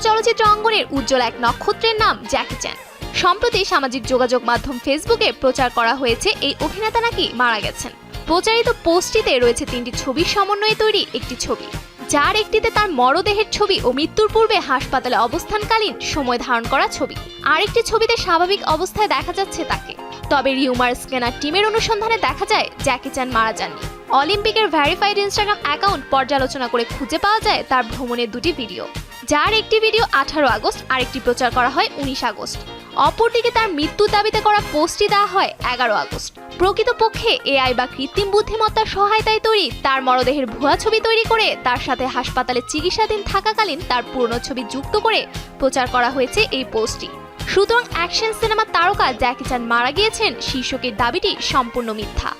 চলচ্চিত্র অঙ্গনের উজ্জ্বল এক নক্ষত্রের নাম জ্যাকি চ্যান সম্প্রতি সামাজিক যোগাযোগ মাধ্যম ফেসবুকে প্রচার করা হয়েছে এই অভিনেতা নাকি মারা গেছেন। প্রচারিত পোস্টটিতে রয়েছে তিনটি ছবির সমন্বয়ে তৈরি একটি ছবি। যার একটিতে তার মরদেহের ছবি ও মৃত্যুর পূর্বে হাসপাতালে অবস্থানকালীন সময় ধারণ করা ছবি। আরেকটি ছবিতে স্বাভাবিক অবস্থায় দেখা যাচ্ছে তাকে। তবে রিউমার স্ক্যানার টিমের অনুসন্ধানে দেখা যায় জ্যাকি চ্যান মারা যাননি। অলিম্পিকের ভ্যারিফাইড ইনস্টাগ্রাম অ্যাকাউন্ট পর্যালোচনা করে খুঁজে পাওয়া যায় তার ভ্রমণের দুটি ভিডিও। যার একটি ভিডিও আঠারো আগস্ট, আরেকটি প্রচার করা হয় উনিশ আগস্ট। অপরদিকে তার মৃত্যু দাবিতে করা পোস্টটি দেওয়া হয় এগারো আগস্ট। প্রকৃতপক্ষে এআই বা কৃত্রিম বুদ্ধিমত্তার সহায়তায় তৈরি, তার মরদেহের ভুয়া ছবি তৈরি করে, তার সাথে হাসপাতালে চিকিৎসাধীন থাকাকালীন তার পুরনো ছবি যুক্ত করে প্রচার করা হয়েছে এই পোস্টটি। সুতরাং অ্যাকশন সিনেমার তারকা জ্যাকি চান মারা গিয়েছেন, শীর্ষকের দাবিটি সম্পূর্ণ মিথ্যা।